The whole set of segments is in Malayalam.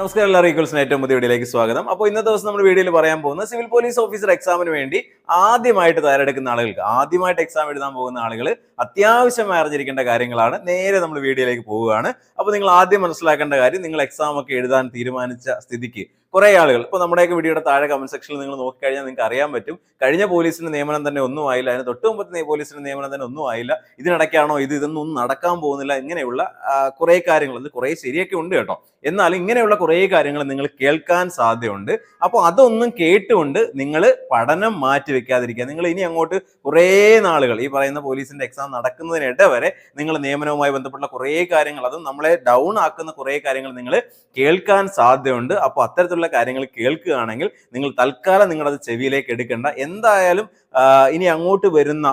നമസ്കാരം എല്ലാ റീക്കോൾസിന് ഏറ്റവും പുതിയ വീഡിയോയിലേക്ക് സ്വാഗതം. അപ്പോൾ ഇന്നത്തെ ദിവസം നമ്മൾ വീഡിയോയിൽ പറയാൻ പോകുന്നത് സിവിൽ പോലീസ് ഓഫീസർ എക്സാമിന് വേണ്ടി ആദ്യമായിട്ട് തയ്യാറെടുക്കുന്ന ആളുകൾക്ക് ആദ്യമായിട്ട് എക്സാം എഴുതാൻ പോകുന്ന ആളുകൾ അത്യാവശ്യമായി അറിഞ്ഞിരിക്കേണ്ട കാര്യങ്ങളാണ്. നേരെ നമ്മൾ വീഡിയോയിലേക്ക് പോവുകയാണ്. അപ്പോൾ നിങ്ങൾ ആദ്യം മനസ്സിലാക്കേണ്ട കാര്യം നിങ്ങൾ എക്സാം ഒക്കെ എഴുതാൻ തീരുമാനിച്ച സ്ഥിതിക്ക് കുറെ ആളുകൾ ഇപ്പോൾ നമ്മുടെയൊക്കെ വീഡിയോയുടെ താഴെ കമന്റ് സെക്ഷനിൽ നിങ്ങൾ നോക്കിക്കഴിഞ്ഞാൽ നിങ്ങൾക്ക് അറിയാൻ പറ്റും. കഴിഞ്ഞ പോലീസിന്റെ നിയമനം തന്നെ ഒന്നും ആയില്ല. അതിന് തൊട്ട് മുമ്പത്തെ പോലീസിന്റെ നിയമനം തന്നെ ഒന്നും ആയില്ല. ഇതിനിടയ്ക്കാണോ ഇത് ഇതൊന്നും നടക്കാൻ പോകുന്നില്ല ഇങ്ങനെയുള്ള കുറെ കാര്യങ്ങൾ അത് കുറെ ശരിയൊക്കെ ഉണ്ട് കേട്ടോ. എന്നാൽ ഇങ്ങനെയുള്ള കുറേ കാര്യങ്ങൾ നിങ്ങൾ കേൾക്കാൻ സാധ്യതയുണ്ട്. അപ്പോൾ അതൊന്നും കേട്ടുകൊണ്ട് നിങ്ങൾ പഠനം മാറ്റി വെക്കാതിരിക്കുക. നിങ്ങൾ ഇനി അങ്ങോട്ട് കുറേ നാളുകൾ ഈ പറയുന്ന പോലീസിന്റെ എക്സാം നടക്കുന്നതിനിടെ വരെ നിങ്ങൾ നിയമനവുമായി ബന്ധപ്പെട്ട കുറേ കാര്യങ്ങൾ അതും നമ്മളെ ഡൗൺ ആക്കുന്ന കുറേ കാര്യങ്ങൾ നിങ്ങൾ കേൾക്കാൻ സാധ്യതയുണ്ട്. അപ്പോൾ അത്തരത്തിലുള്ള കാര്യങ്ങൾ കേൾക്കുകയാണെങ്കിൽ നിങ്ങൾ തൽക്കാലം നിങ്ങളത് ചെവിയിലേക്ക് എടുക്കേണ്ട. എന്തായാലും ഇനി അങ്ങോട്ട് വരുന്ന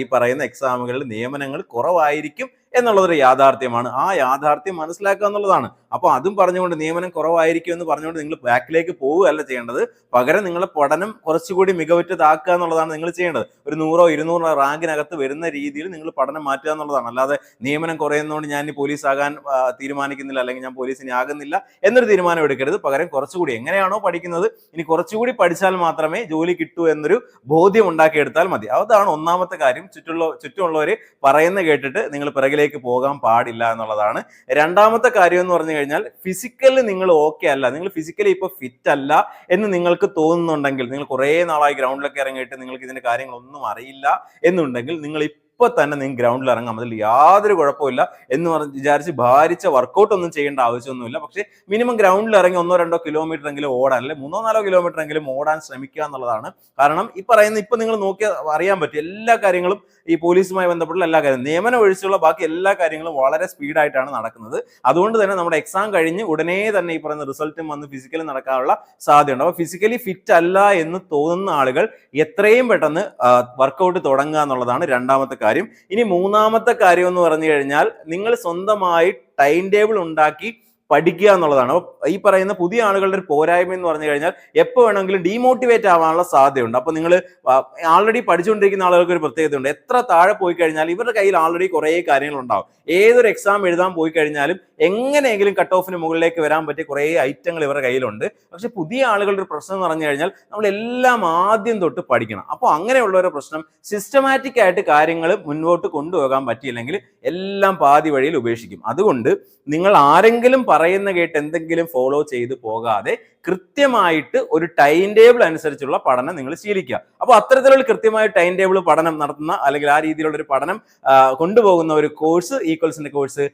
ഈ പറയുന്ന എക്സാമുകളിൽ നിയമനങ്ങൾ കുറവായിരിക്കും. എന്നുള്ളതൊരു യാഥാർത്ഥ്യമാണ്. ആ യാഥാർത്ഥ്യം മനസ്സിലാക്കുക എന്നുള്ളതാണ്. അപ്പോൾ അതും പറഞ്ഞുകൊണ്ട് നിയമനം കുറവായിരിക്കും എന്ന് പറഞ്ഞുകൊണ്ട് നിങ്ങൾ ബാക്കിലേക്ക് പോവുകയല്ല ചെയ്യേണ്ടത്. പകരം നിങ്ങളെ പഠനം കുറച്ചുകൂടി മികവുറ്റതാക്കുക എന്നുള്ളതാണ് നിങ്ങൾ ചെയ്യേണ്ടത്. ഒരു നൂറോ ഇരുന്നൂറോ റാങ്കിനകത്ത് വരുന്ന രീതിയിൽ നിങ്ങൾ പഠനം മാറ്റുക എന്നുള്ളതാണ്. അല്ലാതെ നിയമനം കുറയുന്നതുകൊണ്ട് ഞാൻ പോലീസ് ആകാൻ തീരുമാനിക്കുന്നില്ല അല്ലെങ്കിൽ ഞാൻ പോലീസിനെ ആകുന്നില്ല എന്നൊരു തീരുമാനം എടുക്കരുത്. പകരം കുറച്ചുകൂടി എങ്ങനെയാണോ പഠിക്കുന്നത് ഇനി കുറച്ചുകൂടി പഠിച്ചാൽ മാത്രമേ ജോലി കിട്ടൂ എന്നൊരു ബോധ്യം ഉണ്ടാക്കിയെടുത്താൽ മതി. അതാണ് ഒന്നാമത്തെ കാര്യം. ചുറ്റുള്ള ചുറ്റുമുള്ളവർ പറയുന്ന കേട്ടിട്ട് നിങ്ങൾ പിറകിലേക്ക് പോകാൻ പാടില്ല എന്നുള്ളതാണ്. രണ്ടാമത്തെ കാര്യം എന്ന് പറഞ്ഞു കഴിഞ്ഞാൽ ഫിസിക്കലി നിങ്ങൾ ഓക്കെ അല്ല. നിങ്ങൾ ഫിസിക്കലി ഇപ്പോൾ ഫിറ്റ് അല്ല എന്ന് നിങ്ങൾക്ക് തോന്നുന്നുണ്ടെങ്കിൽ നിങ്ങൾ കുറേ നാളായി ഗ്രൗണ്ടിലൊക്കെ ഇറങ്ങിയിട്ട് നിങ്ങൾക്ക് ഇതിന്റെ കാര്യങ്ങളൊന്നും അറിയില്ല എന്നുണ്ടെങ്കിൽ നിങ്ങൾ ഇപ്പൊ തന്നെ നിങ്ങൾ ഗ്രൗണ്ടിൽ ഇറങ്ങാം. അതിൽ യാതൊരു കുഴപ്പമില്ല എന്ന് പറഞ്ഞ് വിചാരിച്ച് ഭാരിച്ച വർക്കൗട്ട് ഒന്നും ചെയ്യേണ്ട ആവശ്യമൊന്നുമില്ല. പക്ഷെ മിനിമം ഗ്രൗണ്ടിൽ ഇറങ്ങി ഒന്നോ രണ്ടോ കിലോമീറ്റർ എങ്കിലും ഓടാൻ അല്ലെ മൂന്നോ നാലോ കിലോമീറ്റർ എങ്കിലും ഓടാൻ ശ്രമിക്കുക എന്നുള്ളതാണ്. കാരണം ഈ പറയുന്ന ഇപ്പൊ നിങ്ങൾ നോക്കിയാൽ അറിയാൻ പറ്റും എല്ലാ കാര്യങ്ങളും ഈ പോലീസുമായി ബന്ധപ്പെട്ട എല്ലാ കാര്യങ്ങളും നിയമനം ഒഴിച്ചുള്ള ബാക്കി എല്ലാ കാര്യങ്ങളും വളരെ സ്പീഡായിട്ടാണ് നടക്കുന്നത്. അതുകൊണ്ട് തന്നെ നമ്മുടെ എക്സാം കഴിഞ്ഞ് ഉടനെ തന്നെ ഈ പറയുന്ന റിസൾട്ടും വന്ന് ഫിസിക്കലി നടക്കാനുള്ള സാധ്യതയുണ്ട്. അപ്പോൾ ഫിസിക്കലി ഫിറ്റ് അല്ല എന്ന് തോന്നുന്ന ആളുകൾ എത്രയും പെട്ടെന്ന് വർക്കൗട്ട് തുടങ്ങുക എന്നുള്ളതാണ് രണ്ടാമത്തെ കാര്യം. ഇനി മൂന്നാമത്തെ കാര്യം എന്ന് പറഞ്ഞു കഴിഞ്ഞാൽ നിങ്ങൾ സ്വന്തമായി ടൈം ടേബിൾ ഉണ്ടാക്കി പഠിക്കുക എന്നുള്ളതാണ്. അപ്പോൾ ഈ പറയുന്ന പുതിയ ആളുകളുടെ ഒരു പോരായ്മ എന്ന് പറഞ്ഞു കഴിഞ്ഞാൽ എപ്പോൾ വേണമെങ്കിലും ഡീമോട്ടിവേറ്റ് ആവാനുള്ള സാധ്യതയുണ്ട്. അപ്പോൾ നിങ്ങൾ ആൾറെഡി പഠിച്ചുകൊണ്ടിരിക്കുന്ന ആളുകൾക്ക് ഒരു പ്രത്യേകതയുണ്ട്. എത്ര താഴെ പോയി കഴിഞ്ഞാൽ ഇവരുടെ കയ്യിൽ ആൾറെഡി കുറേ കാര്യങ്ങൾ ഉണ്ടാവും ഏതൊരു എക്സാം എഴുതാൻ പോയി കഴിഞ്ഞാലും എങ്ങനെയെങ്കിലും കട്ട് ഓഫിന് മുകളിലേക്ക് വരാൻ പറ്റിയ കുറേ ഐറ്റങ്ങൾ ഇവരുടെ കയ്യിലുണ്ട്. പക്ഷെ പുതിയ ആളുകളുടെ ഒരു പ്രശ്നം എന്ന് പറഞ്ഞു കഴിഞ്ഞാൽ നമ്മൾ എല്ലാം ആദ്യം തൊട്ട് പഠിക്കണം. അപ്പോൾ അങ്ങനെയുള്ള ഒരു പ്രശ്നം സിസ്റ്റമാറ്റിക് ആയിട്ട് കാര്യങ്ങൾ മുന്നോട്ട് കൊണ്ടുപോകാൻ പറ്റിയില്ലെങ്കിൽ എല്ലാം പാതി വഴിയിൽ ഉപേക്ഷിക്കും. അതുകൊണ്ട് നിങ്ങൾ ആരെങ്കിലും പറയുന്ന കേട്ട് എന്തെങ്കിലും ഫോളോ ചെയ്ത് പോകാതെ കൃത്യമായിട്ട് ഒരു ടൈം ടേബിൾ അനുസരിച്ചുള്ള പഠനം നിങ്ങൾ ശീലിക്കുക. അപ്പോൾ അത്തരത്തിലുള്ള കൃത്യമായ ടൈം ടേബിൾ പഠനം നടത്തുന്ന അല്ലെങ്കിൽ ആ രീതിയിലുള്ള ഒരു പഠനം കൊണ്ടുപോകുന്ന ഒരു കോഴ്സ് ഈക്വൽസിന്റെ കോഴ്സ്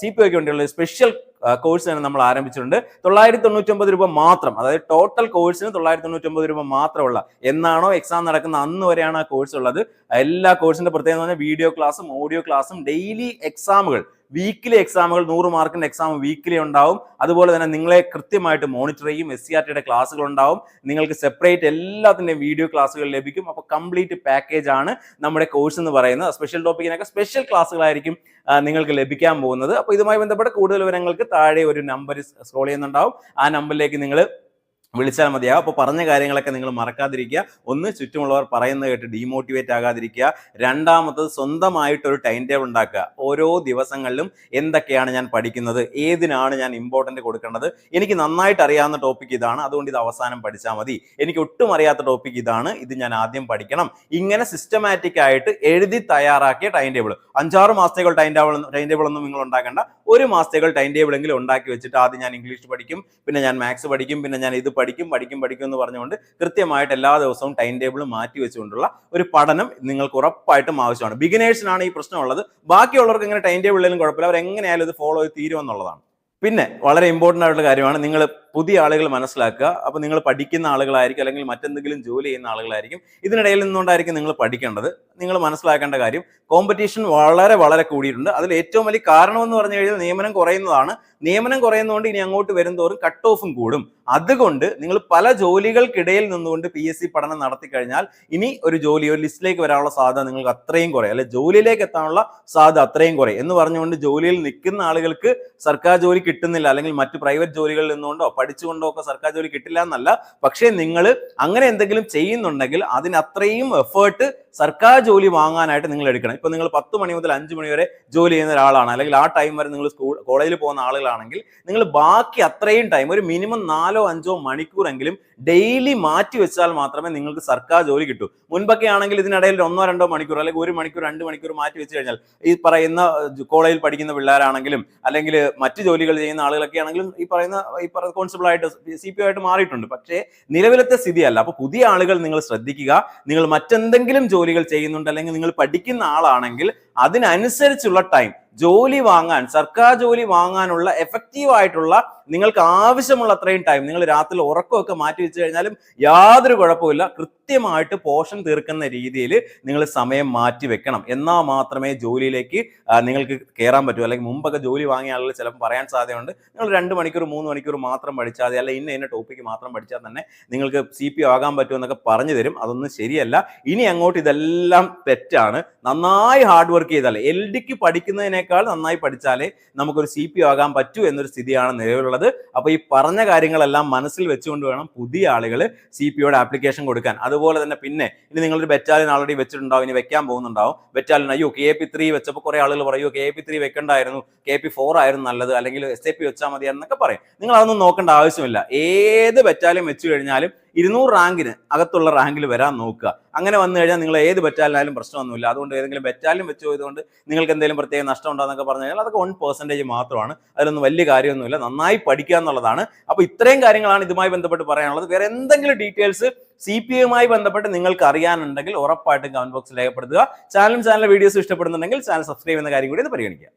സി പി ഒക്കെ വേണ്ടിയുള്ള സ്പെഷ്യൽ കോഴ്സ് തന്നെ നമ്മൾ ആരംഭിച്ചിട്ടുണ്ട്. തൊള്ളായിരത്തി തൊണ്ണൂറ്റൊമ്പത് രൂപ മാത്രം അതായത് ടോട്ടൽ കോഴ്സിന് തൊള്ളായിരത്തി തൊണ്ണൂറ്റൊമ്പത് രൂപ മാത്രമുള്ള എന്നാണോ എക്സാം നടക്കുന്ന അന്ന് വരെയാണ് ആ കോഴ്സ് ഉള്ളത്. എല്ലാ കോഴ്സിന്റെ പ്രത്യേകത എന്ന് പറഞ്ഞാൽ വീഡിയോ ക്ലാസ്സും ഓഡിയോ ക്ലാസ്സും ഡെയിലി എക്സാമുകൾ വീക്കിലി എക്സാമുകൾ നൂറ് മാർക്കിന്റെ എക്സാം വീക്കിലി ഉണ്ടാവും. അതുപോലെ തന്നെ നിങ്ങളെ കൃത്യമായിട്ട് മോണിറ്റർ ചെയ്യും എസ് സി ആർ ടിയുടെ ക്ലാസ്സുകൾ ഉണ്ടാവും. നിങ്ങൾക്ക് സെപ്പറേറ്റ് എല്ലാത്തിന്റെയും വീഡിയോ ക്ലാസ്സുകൾ ലഭിക്കും. അപ്പോൾ കംപ്ലീറ്റ് പാക്കേജ് ആണ് നമ്മുടെ കോഴ്സ് എന്ന് പറയുന്നത്. സ്പെഷ്യൽ ടോപ്പിക്കിനൊക്കെ സ്പെഷ്യൽ ക്ലാസ്സുകളായിരിക്കും നിങ്ങൾക്ക് ലഭിക്കാൻ പോകുന്നത്. അപ്പോൾ ഇതുമായി ബന്ധപ്പെട്ട് കൂടുതൽ വിവരങ്ങൾക്ക് താഴെ ഒരു നമ്പർ സ്ക്രോൾ ചെയ്യുന്നുണ്ടാവും. ആ നമ്പറിലേക്ക് നിങ്ങൾ വിളിച്ചാൽ മതിയാവും അപ്പോൾ പറഞ്ഞ കാര്യങ്ങളൊക്കെ നിങ്ങൾ മറക്കാതിരിക്കുക. ഒന്ന് ചുറ്റുമുള്ളവർ പറയുന്നത് കേട്ട് ഡീമോട്ടിവേറ്റ് ആകാതിരിക്കുക. രണ്ടാമത്തത് സ്വന്തമായിട്ടൊരു ടൈം ടേബിൾ ഉണ്ടാക്കുക. ഓരോ ദിവസങ്ങളിലും എന്തൊക്കെയാണ് ഞാൻ പഠിക്കുന്നത്? ഏതിനാണ് ഞാൻ ഇമ്പോർട്ടന്റ് കൊടുക്കേണ്ടത്? എനിക്ക് നന്നായിട്ട് അറിയാവുന്ന ടോപ്പിക് ഇതാണ്. അതുകൊണ്ട് ഇത് അവസാനം പഠിച്ചാൽ മതി. എനിക്ക് ഒട്ടും അറിയാത്ത ടോപ്പിക് ഇതാണ്. ഇത് ഞാൻ ആദ്യം പഠിക്കണം. ഇങ്ങനെ സിസ്റ്റമാറ്റിക് ആയിട്ട് എഴുതി തയ്യാറാക്കിയ ടൈം ടേബിൾ അഞ്ചാറ് മാസത്തേക്കുള്ള ടൈം ടേബിൾ ടൈം ടേബിൾ ഒന്നും നിങ്ങൾ ഉണ്ടാക്കേണ്ട. ഒരു മാസത്തേക്കുള്ള ടൈം ടേബിൾ എങ്കിലും ഉണ്ടാക്കി വെച്ചിട്ട് ആദ്യം ഞാൻ ഇംഗ്ലീഷ് പഠിക്കും. പിന്നെ ഞാൻ മാത്സ് പഠിക്കും. പിന്നെ ഞാൻ ഇത് പഠിക്കും പഠിക്കും പഠിക്കും എന്ന് പറഞ്ഞുകൊണ്ട് കൃത്യമായിട്ട് എല്ലാ ദിവസവും ടൈം ടേബിൾ മാറ്റി വെച്ചുകൊണ്ടുള്ള ഒരു പഠനം നിങ്ങൾക്ക് ഉറപ്പായിട്ടും ആവശ്യമാണ്. ബിഗിനേഴ്സിനാണ് ഈ പ്രശ്നമുള്ളത്. ബാക്കിയുള്ളവർക്ക് ഇങ്ങനെ ടൈം ടേബിളിലും കുഴപ്പമില്ല. അവർ എങ്ങനെയായാലും ഇത് ഫോളോ ചെയ്ത് തീരുമെന്നുള്ളതാണ്. പിന്നെ വളരെ ഇമ്പോർട്ടന്റ് ആയിട്ടുള്ള കാര്യമാണ് നിങ്ങൾ പുതിയ ആളുകൾ മനസ്സിലാക്കുക. അപ്പോൾ നിങ്ങൾ പഠിക്കുന്ന ആളുകളായിരിക്കും അല്ലെങ്കിൽ മറ്റെന്തെങ്കിലും ജോലി ചെയ്യുന്ന ആളുകളായിരിക്കും. ഇതിനിടയിൽ നിന്നുകൊണ്ടായിരിക്കും നിങ്ങൾ പഠിക്കേണ്ടത്. നിങ്ങൾ മനസ്സിലാക്കേണ്ട കാര്യം കോമ്പറ്റീഷൻ വളരെ വളരെ കൂടിയിട്ടുണ്ട്. അതിൽ ഏറ്റവും വലിയ കാരണം എന്ന് പറഞ്ഞു കഴിഞ്ഞാൽ നിയമനം കുറയുന്നതാണ്. നിയമനം കുറയുന്നതുകൊണ്ട് ഇനി അങ്ങോട്ട് വരുന്നതോറും കട്ട് ഓഫും കൂടും. അതുകൊണ്ട് നിങ്ങൾ പല ജോലികൾക്കിടയിൽ നിന്നുകൊണ്ട് പി എസ് സി പഠനം നടത്തി കഴിഞ്ഞാൽ ഇനി ഒരു ജോലി ഒരു ലിസ്റ്റിലേക്ക് വരാനുള്ള സാധ്യത നിങ്ങൾക്ക് അത്രയും കുറയും. അല്ലെ ജോലിയിലേക്ക് എത്താനുള്ള സാധ്യത അത്രയും കുറയും. എന്ന് പറഞ്ഞുകൊണ്ട് ജോലിയിൽ നിൽക്കുന്ന ആളുകൾക്ക് സർക്കാർ ജോലി കിട്ടുന്നില്ല അല്ലെങ്കിൽ മറ്റു പ്രൈവറ്റ് ജോലികളിൽ നിന്നുകൊണ്ടോ പഠിച്ചുകൊണ്ടോ ഒക്കെ സർക്കാർ ജോലി കിട്ടില്ല എന്നല്ല. പക്ഷേ നിങ്ങൾ അങ്ങനെ എന്തെങ്കിലും ചെയ്യുന്നുണ്ടെങ്കിൽ അതിന് അത്രയും എഫേർട്ട് സർക്കാർ ജോലി വാങ്ങാനായിട്ട് നിങ്ങൾ എടുക്കണം. ഇപ്പൊ നിങ്ങൾ പത്ത് മണി മുതൽ അഞ്ച് മണി വരെ ജോലി ചെയ്യുന്ന ഒരാളാണ്. അല്ലെങ്കിൽ ആ ടൈം വരെ നിങ്ങൾ സ്കൂൾ കോളേജിൽ പോകുന്ന ആളുകളാണെങ്കിൽ നിങ്ങൾ ബാക്കി അത്രയും ടൈം ഒരു മിനിമം നാലോ അഞ്ചോ മണിക്കൂറെങ്കിലും ഡെയിലി മാറ്റി വെച്ചാൽ മാത്രമേ നിങ്ങൾക്ക് സർക്കാർ ജോലി കിട്ടൂ. മുൻപൊക്കെ ആണെങ്കിൽ ഇതിനിടയിൽ ഒന്നോ രണ്ടോ മണിക്കൂർ അല്ലെങ്കിൽ ഒരു മണിക്കൂർ രണ്ട് മണിക്കൂർ മാറ്റി വെച്ച് കഴിഞ്ഞാൽ ഈ പറയുന്ന കോളേജിൽ പഠിക്കുന്ന പിള്ളേരാണെങ്കിലും അല്ലെങ്കിൽ മറ്റു ജോലികൾ ചെയ്യുന്ന ആളുകളൊക്കെ ആണെങ്കിലും ഈ പറയുന്ന ഈ പറയുന്ന കോൺസ്റ്റബിൾ ആയിട്ട് സി പി ആയിട്ട് മാറിയിട്ടുണ്ട്. പക്ഷേ നിലവിലത്തെ സ്ഥിതിയല്ല. അപ്പോൾ പുതിയ ആളുകൾ നിങ്ങൾ ശ്രദ്ധിക്കുക. നിങ്ങൾ മറ്റെന്തെങ്കിലും ജോലികൾ ചെയ്യുന്നുണ്ട് അല്ലെങ്കിൽ നിങ്ങൾ പഠിക്കുന്ന ആളാണെങ്കിൽ അതിനനുസരിച്ചുള്ള ടൈം ജോലി വാങ്ങാൻ സർക്കാർ ജോലി വാങ്ങാനുള്ള എഫക്റ്റീവ് ആയിട്ടുള്ള നിങ്ങൾക്ക് ആവശ്യമുള്ള അത്രയും ടൈം നിങ്ങൾ രാത്രി ഉറക്കമൊക്കെ മാറ്റി വെച്ച് കഴിഞ്ഞാലും യാതൊരു കുഴപ്പമില്ല കൃത്യമായിട്ട് പോഷൻ തീർക്കുന്ന രീതിയിൽ നിങ്ങൾ സമയം മാറ്റി വെക്കണം. എന്നാൽ മാത്രമേ ജോലിയിലേക്ക് നിങ്ങൾക്ക് കയറാൻ പറ്റൂ. അല്ലെങ്കിൽ മുമ്പൊക്കെ ജോലി വാങ്ങിയ ആളുകൾ ചിലപ്പോൾ പറയാൻ സാധ്യതയുണ്ട്. നിങ്ങൾ രണ്ട് മണിക്കൂർ മൂന്ന് മണിക്കൂർ മാത്രം പഠിച്ചാൽ മതി. അല്ല ഇന്ന ഇന്ന ടോപ്പിക്ക് മാത്രം പഠിച്ചാൽ തന്നെ നിങ്ങൾക്ക് സി പി ആകാൻ പറ്റുമെന്നൊക്കെ പറഞ്ഞു തരും. അതൊന്നും ശരിയല്ല. ഇനി അങ്ങോട്ട് ഇതെല്ലാം തെറ്റാണ്. നന്നായി ഹാർഡ് വർക്ക് ചെയ്താൽ എൽ ഡിക്ക് പഠിക്കുന്നതിനേക്കാൾ നന്നായി പഠിച്ചാലേ നമുക്കൊരു സി പി ആകാൻ പറ്റൂ എന്നൊരു സ്ഥിതിയാണ് നിലവിലുള്ളത്. അപ്പോൾ ഈ പറഞ്ഞ കാര്യങ്ങളെല്ലാം മനസ്സിൽ വെച്ചുകൊണ്ട് വേണം പുതിയ ആളുകൾ സി പി യുടെ ആപ്ലിക്കേഷൻ കൊടുക്കാൻ. അതുപോലെ തന്നെ പിന്നെ ഇനി നിങ്ങളൊരു ബറ്റാലിയൻ ആൾറെഡി വെച്ചിട്ടുണ്ടാവും ഇനി വെക്കാൻ പോകുന്നുണ്ടാവും. ബറ്റാലിയൻ അയ്യോ കെ പി ത്രീ വെച്ചപ്പോൾ കുറേ ആളുകൾ പറയൂ കെ പി ത്രീ വെക്കണ്ടായിരുന്നു കെ പി ഫോർ ആയിരുന്നു നല്ലത് അല്ലെങ്കിൽ എസ് എ പി വെച്ചാൽ മതി എന്നൊക്കെ പറയും. നിങ്ങൾ അതൊന്നും നോക്കേണ്ട ആവശ്യമില്ല. ഏത് ബറ്റാലിയൻ വെച്ചു കഴിഞ്ഞാലും ഇരുന്നൂറ് റാങ്കിന് അകത്തുള്ള റാങ്കിൽ വരാൻ നോക്കുക. അങ്ങനെ വന്നു കഴിഞ്ഞാൽ നിങ്ങൾ ഏത് ബറ്റാലിനായാലും പ്രശ്നമൊന്നുമില്ല. അതുകൊണ്ട് ഏതെങ്കിലും ബറ്റാലിയൻ വെച്ച് പോയതുകൊണ്ട് നിങ്ങൾക്ക് എന്തെങ്കിലും പ്രത്യേക നഷ്ടം ഉണ്ടോന്നൊക്കെ പറഞ്ഞു കഴിഞ്ഞാൽ അതൊക്കെ വൺ പെർസെന്റേജ് മാത്രമാണ്. അതിലൊന്നും വലിയ കാര്യമൊന്നുമില്ല. നന്നായി പഠിക്കുക എന്നുള്ളതാണ്. അപ്പോൾ ഇത്രയും കാര്യങ്ങളാണ് ഇതുമായി ബന്ധപ്പെട്ട് പറയാനുള്ളത്. വേറെ എന്തെങ്കിലും ഡീറ്റെയിൽസ് സി പി എമ്മായി ബന്ധപ്പെട്ട് നിങ്ങൾക്ക് അറിയാനുണ്ടെങ്കിൽ ഉറപ്പായിട്ടും കമന്റ് ബോക്സിൽ രേഖപ്പെടുത്തുക. ചാനലും ചാനലിലെ വീഡിയോസ് ഇഷ്ടപ്പെടുന്നുണ്ടെങ്കിൽ ചാനൽ സബ്സ്ക്രൈബ് ചെയ്യുന്ന കാര്യം കൂടി ഒന്ന് പരിഗണിക്കുക.